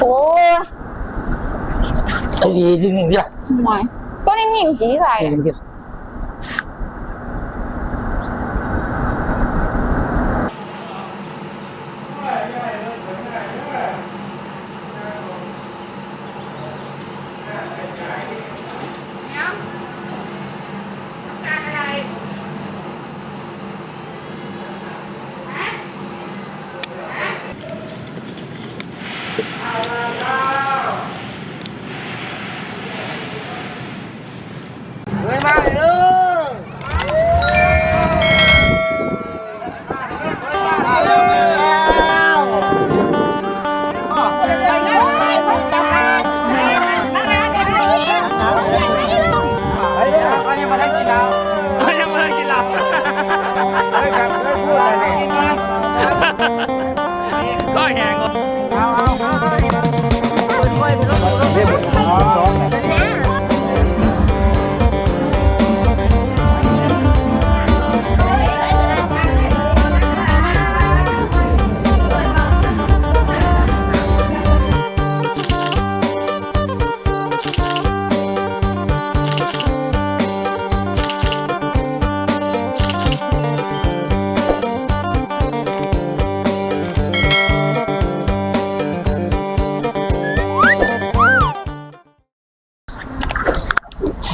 โอ้ยไอ้ดีนิดนึงดิล่ะท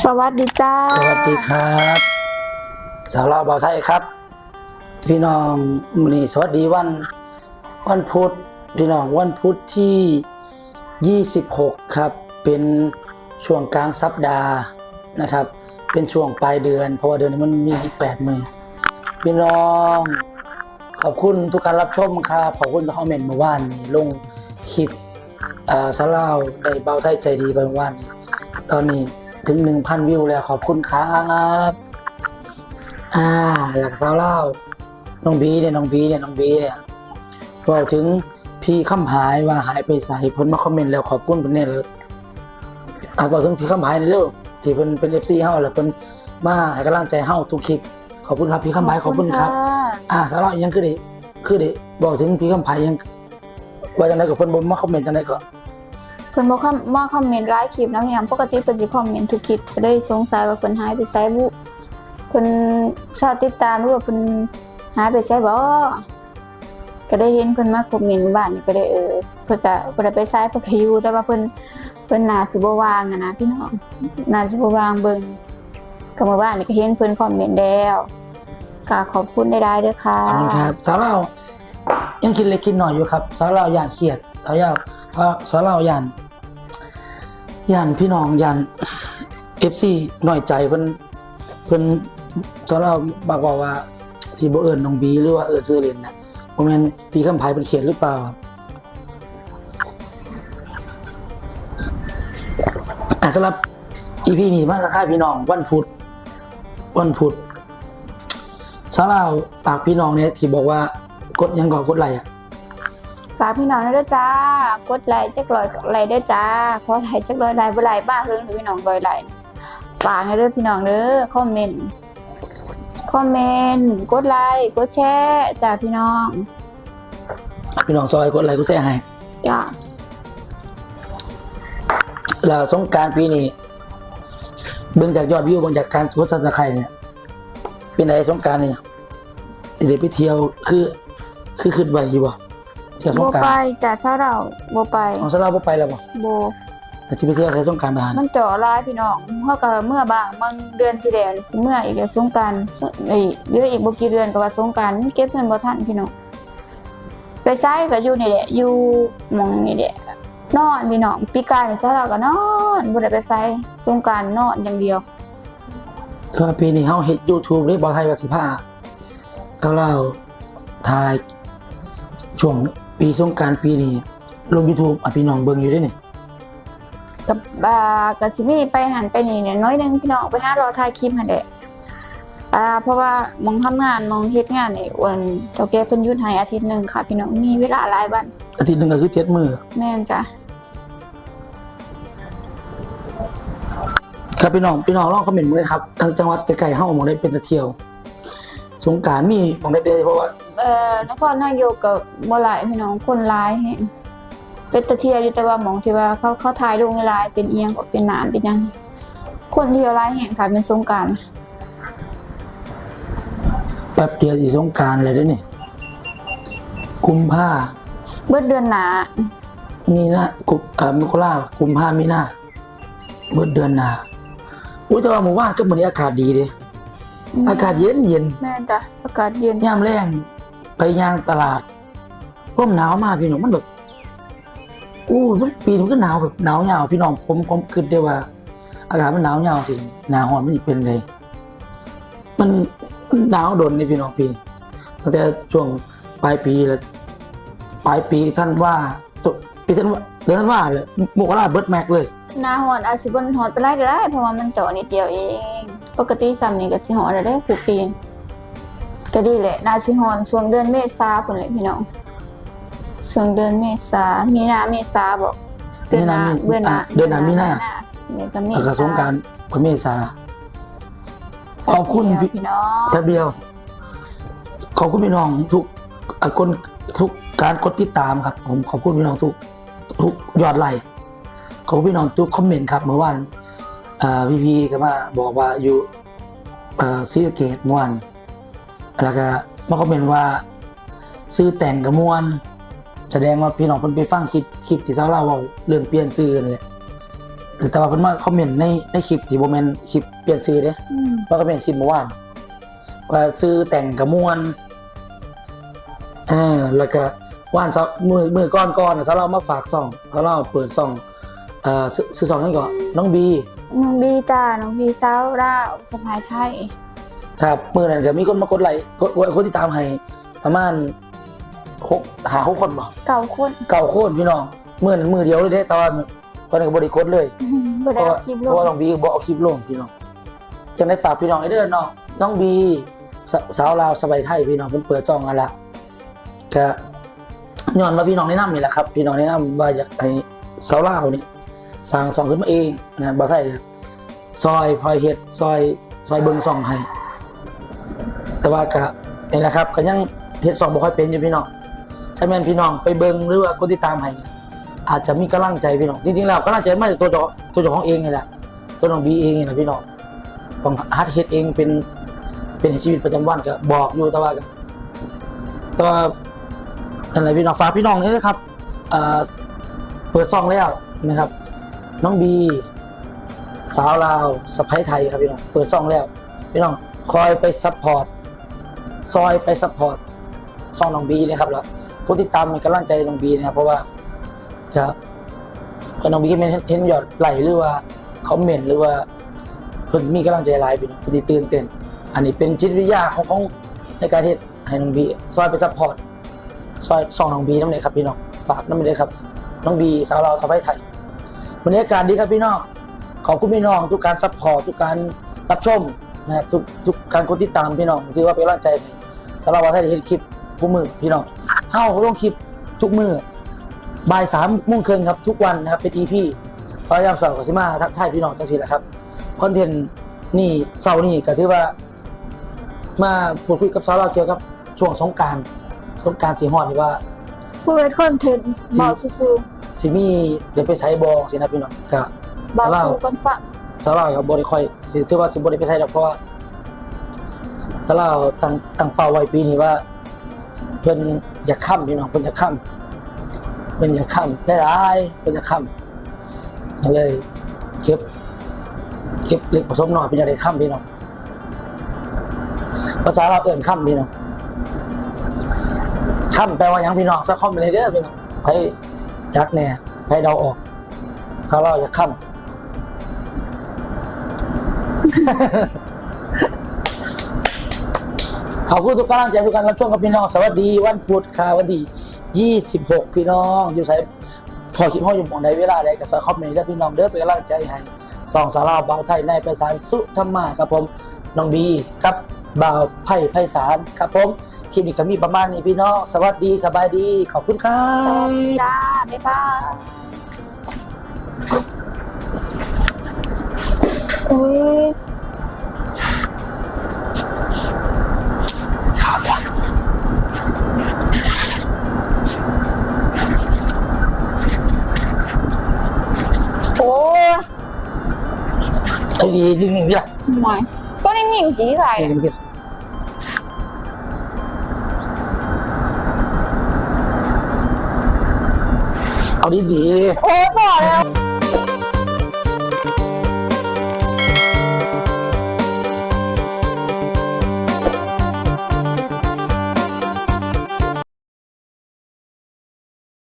สวัสดีจ้า สวัสดีครับ สาวลาวบ่าวไทยครับ พี่น้องมนีสวัสดีวัน วันพุธพี่น้องวันพุธที่ 26 ครับ เป็นช่วงกลางสัปดาห์นะครับ เป็นช่วงปลายเดือน เพราะว่าเดือนนี้มันมีอีก8มือพี่น้อง ขอบคุณทุกการรับชมครับขอบคุณทุกคอมเมนต์เมื่อวานนี้ลงคลิปสาวลาวได้เบาไทยใจดีไปเมื่อวานนี้ตอนนี้ ถึง 1,000 วิวแล้วขอบคุณครับอ่าหลักสาวเล่าน้องบีเนี่ยน้องบีเนี่ยน้องบีเนี่ยบอกถึงพี่คำหายว่าหายไปใส่เพิ่นมาคอมเมนต์แล้วขอบคุณเพิ่นเนี่ยเลยอ่าบอกถึงพี่คำหายในเรื่องที่เพิ่นเป็น FC เฮาแล้วเพิ่นมาให้กำลังใจเฮาทุกคลิปขอบคุณครับพี่คำหายขอบคุณครับ อ่าสาวเล่ายังคือได้คือได้บอกถึงพี่คำหายยังว่าจังไดก็เพิ่นบ่มาคอมเมนต์จังไดก็ เพิ่นบ่คอมมาคอมเมนต์หลายคลิปนะพี่น้องปกติเพิ่นสิคอมเมนต์ทุกคลิปก็เลยสงสัยว่าเพิ่นหายไปไสบุเพิ่นชอบติดตามหรือว่าเพิ่นหายไปไสบ่ก็ได้เห็นเพิ่นมาคอมเมนต์บ้านนี่ก็ได้เออเพิ่นก็บ่ได้ไปไสเพิ่นก็อยู่แต่ว่าเพิ่นเพิ่นน่าสิบ่ว่างอะนะพี่น้องน่าสิบ่ว่างเบิ่งก็เมื่อวานนี่ก็เห็นเพิ่นคอมเมนต์แล้วก็ขอบคุณได้ๆด้อค่ะขอบคุณครับสาวเรายังคิดเล็กคิดหน่อยอยู่ครับสาวเราอยานเครียดสาวเราเพราะสาวเราอยาน ย่านพี่น้องย่านเอฟซีหน่อยใจเพิ่นเพิ่นสาวเราบอกว่าว่าที่บ่เอิญน้องบีหรือว่าเอิญซื้อเลนนะบ่แม่นพี่คำไผเป็นเขียนหรือเปล่าอะสำหรับอีพีนี้มาสักค่ายพี่น้องวันพุธวันพุธสาวเราวฝากพี่น้องเนี่ยที่บอกว่ากดยังก่อกดไลค์อะ ฝากพี่น้องด้วยจ้ากดไลค์จักรอยไลค์ด้วยจ้าขอไลค์จักรอยไลค์บ่ไลค์บ้าเฮิงหรือพี่น้องรอยไลค์ฝากให้เด้อพี่น้องเด้อคอมเมนต์คอมเมนต์กดไลค์กดแชร์จ้าพี่น้อง พี่น้องซอยกดไลค์กดแชร์ให้จ้าแล้วสงกรารปีนี้เบิ่งจากยอดวิวเบิ่งจากการกดซับสไครต์เนี่ยเป็นไงสงกรารเนี่ยสิเดี๋ยวไปเที่ยวคือคือขึ้นไหวอยู่บ่ เที่ยวสโบงกราไปรจ้าเช้าเราโบไปของสาวเราวบ่ไปแล้วบ่โบ แต่สิไปเที่ยวใช้สงกรารมาหามันจ่อร้ายพี่น้องเฮาก็เมื่อบางบางเดือนที่แล้วนี่สิเมื่ออีกเดี๋ยวสงกรารเอ้ยเหลืออีกบ่กี่เดือนก็ว่าสงกรารเก็บเงินบ่ทันพี่น้องไปไสก็อยู่นี่แหละอยู่หม่องนี่แหละนอนพี่น้องปีกายนี่เช้าเราก็นอนบ่ได้ไปไสสงกรารนอนอย่างเดียวก็ปีนี้เฮาเฮ็ด YouTube เลยบ่ไทยว่าสิพาเขาเล่าถ่ายช่วง ปีสงกรารปีนี้ลง YouTube อะพี่น้องเบิ่งอยู่เด้นี่กับอ่าก็สิมีไปหันไปนี่เนี่ยน้อยหนึงพี่น้องไปหารอถ่ายคลิปหั่นแหละอ่าเพราะว่าหมองทำงานหมองเฮ็ดงานนี่อ้วนเจ้าแก่เพิ่นหยุดให้อาทิตย์หนึงค่ะ พี่น้องมีเวลาหลายวันอาทิตย์หนึงก็คือ7มื้อแม่นจ้ะครับพี่น้องพี่น้องลองคอมเมนต์มาเลยครับทางจังหวัดใกล้ๆเฮาหมองได้เป็นตะเที่ยว สงกรารมีของได้เดเพราะว่า เอ่อนครนายกกับบ่หลายพี่น้องคนหลายแฮงเป็นตะเทียอยู่แต่ว่าหมองที่ว่าเขาเขาถ่ายลงในไลน์เป็นเอียงก็เป็นน้ำเป็นหยังคนเที่ยวหลายแฮงค่ะเป็นสงกรารแป๊บเดียวสิสงกรารเลยเด้อนี่กุมภาเบิดเดือนหนามีนากุมเอ่อมกรากุมภามีนาเบิดเดือนหน้าอุ้ยแต่ว่าหมู่บ้านก็มื้อนี้อากาศดีเด้อากาศเย็นเย็นแม่นจ้ะอากาศเย็น ยามแรง ไปย่างตลาดร่มหนาวมากพี่น้องมันแบบอู้ทุกปีมันก็หนาวแบบหนาวยาวพี่น้องผมผมคิดได้ว่า อากาศมันหนาวยาวสิหนาวร้อนมันสิเป็นไงมันมันหนาวโดนในพี่น้องปีตั้งแต่ช่วงปลายปีแล้วปลายปีท่านว่าตุปีท่านว่าเดือนท่านว่าเลยมกราเบิร์ดแม็กเลยหนาฮ้อนอาจสิบ่ฮ้อนไปไล่ก็ได้เพราะว่ามันเจาะนิดเดียวเอง ปกติซ้ำนี่ก็สิฮ้อนได้ทุกปี ก็ดีแหละน่าสิฮ้อนช่วงเดือนเมษาพุ่นแหละพี่น้องช่วงเดือนเมษามีนาเมษาบอกเดือนหน้ามีเดือนหน้าเดือนหน้ามีนาเดือนก็เมอากาศสงกรารพระเมษาขอบคุณพี่พี่น้องแป๊บเดียว ขอบคุณพี่น้องทุกอะคนทุกการกดติดตามครับ ผมขอบคุณพี่น้องทุกทุกยอดไลค์ขอบคุณพี่น้องทุกคอมเมนต์ครับเมื่อวานอ่าพี่พีก็มาบอกว่าอยู่อ่าซีสะเกตเมื่อวาน แล้วก็มาคอมเมนต์ว่าซื้อแต่งกับมวนแสดงว่าพี่น้องเพิ่นไปฟังคลิปคลิปที่เจ้าเล่าเว่าเรื่องเปลี่ยนซื้อนั่นแหละแต่ว่าเพิ่นมาคอมเมนต์ในในคลิปที่บ่แม่นคลิปเปลี่ยนซื้อเด้อืมว่าก็เป็นคลิปเมื่อวานว่าซื้อแต่งกับมวนเออแล้วก็ว่านเสามือมือก้อนก้อนๆเขาเรามาฝากซองเขาเราเปิดซองเอ่อซื้อซื้อซองนั่นก่อนน้องบีน้องบีจ้าน้องบีสาวราวสะพายไทย ครับมือนั้นก็มีคนมากดไลค์กดคนที่ตามให้ประมาณหกหาหกคนบ่เก่าคนเก่าโคตรพี่น้องมือนั้นมือเดียวเลยเด้ตอนตอนนั้นก็บริกดเลยอืมบ่เพได้ราะเอาว่าคลิปลเพราะว่าน้งองบีบอกเอาคลิปลงพี่น้องจังได้ฝากพี่น้องไอ้เด้อน้องน้องบีสสาวลาวสบายไทยพี่น้องเพิ่นเปิดจองกันละก็ย้อนมาพี่น้องแนะนำนี่แหละครับ พี่น้องแนะนำว่าอยากให้สาวลาวนี่สร้างซองขึ้นมาเองนะบ่ใช่ซอยพลอยเฮ็ดซอยซอยเบิ่งซองให้ แต่ว่าก็นี่แหละครับก็ยังเฮ็ดซองบ่ค่อยเป็นอยู่พี่น้องถ้าแม่นพี่น้องไปเบิ่งหรือว่ากดติดตามให้อาจจะมีกำลังใจพี่น้องจริงๆแล้วกำลังใจมาจากตัวเจ้าตัวเจ้าของเองนี่แหละตัวน้องบีเองนี่แหละพี่น้องต้องฮัดเฮ็ดเองเป็นเป็นชีวิตประจำวันก็บอกอยู่แต่ว่าก็แต่ว่าอะไรพี่น้องฝากพี่น้องนี่นะครับเอ่อเปิดซองแล้วนะครับ น้องบี สาวลาวสะพ้ายไทยครับพี่น้องเปิดซองแล้ว พี่น้องคอยไปซัพพอร์ต ซอยไปซัพพอร์ตซองน้องบีเลยครับแล้วผู้ติดตามมีกำลังใจน้องบีนะครับเพราะว่าจะก็น้องบิ๊กเมนเห็นยอดไหลหรือว่าคอมเมนต์หรือว่าเพิ่นมีกำลังใจหลายพี่น้องที่ตื่นเต้นอันนี้เป็นจิตวิทยาของของในการเฮ็ดให้น้องบีซอยไปซัพพอร์ตซอยส่องน้องบีน้ำเลยครับพี่น้องฝากน้ำเลยครับน้องบีสาวเราสะใภ้ไทยวันนี้อากาศดีครับพี่น้องขอบคุณพี่น้องทุกการซัพพอร์ตทุกการรับชมนะครับทุกทุกการกดติดตามพี่น้องถือว่าเป็นกำลังใจ ให้สาวเราวว่าไทยได้เห็นคลิปทุกมือพี่น้องเฮาลงคลิปทุกมือบ่ายสามโมงครึ่งครับทุกวันนะครับเป็น EP พยายามสอบกับซิมาทักทายพี่น้องจังสิแหละครับคอนเทนต์นี่เสาร์นี่ก็ถือว่า มาพูดคุยกับสาวเราเกี่ยวกับช่วงสงกรารสงกรารสีหอดนี่ว่าผู้เฮ็ดคอนเทนต์บอกซื่อสิมีเดี๋ยวไปใช้บอสินะพี่น้องก็ๆบอกสู่กันฟัง สาวเรากับบริคอยสิถือว่าสิบริไปใช้ดอกเพราะว่า สาวเราตั้งตั้งเป้าไว้ปีนี้ว่า เพิ่นอยากค้ำพี่น้องเพิ่นอยากค้ำเพิ่นอยากค้ำได้หลายเพิ่นอยากค้ำก็เลยเก็บเก็บเล็กผสมหน่อยเป็นอยางไรค้ำพี่น้องภาษาเราเอื่นค้ำพี่น้องค้ำแปลว่ายังพี่น้องสักคอมไปเลยเด้อพี่น้องให้จักแน่ให้เดาออกสาวเราวจะค้ำ ขอบคุณทุกกำลังใจทุกการรับชมกับพี่น้อง สวัสดีวันพุธค่ะวันที่ 26 พี่น้องอยู่ใส่พอคิดห้องอยู่หมองใดเวลาใดกับสายคอมเมนต์และพี่น้องเด้อเป็นกำลังใจให้สองสาวลาวบ่าวไทยในไพศาลสุธรรมาครับผมน้องบีกับบ่าวไผ่ไพศาลครับผมคลิปนี้ก็มีประมาณนี้พี่น้องสวัสดีสบายดีขอบคุณครัสวัสบดีจ้าบ๊ายบายอุ้ย เอาดีดีหนึ่งเดียวหน่อยก็นิ่งๆสีใสเดี๋ยวกินเอาดีดีๆโอ้พอแล้ว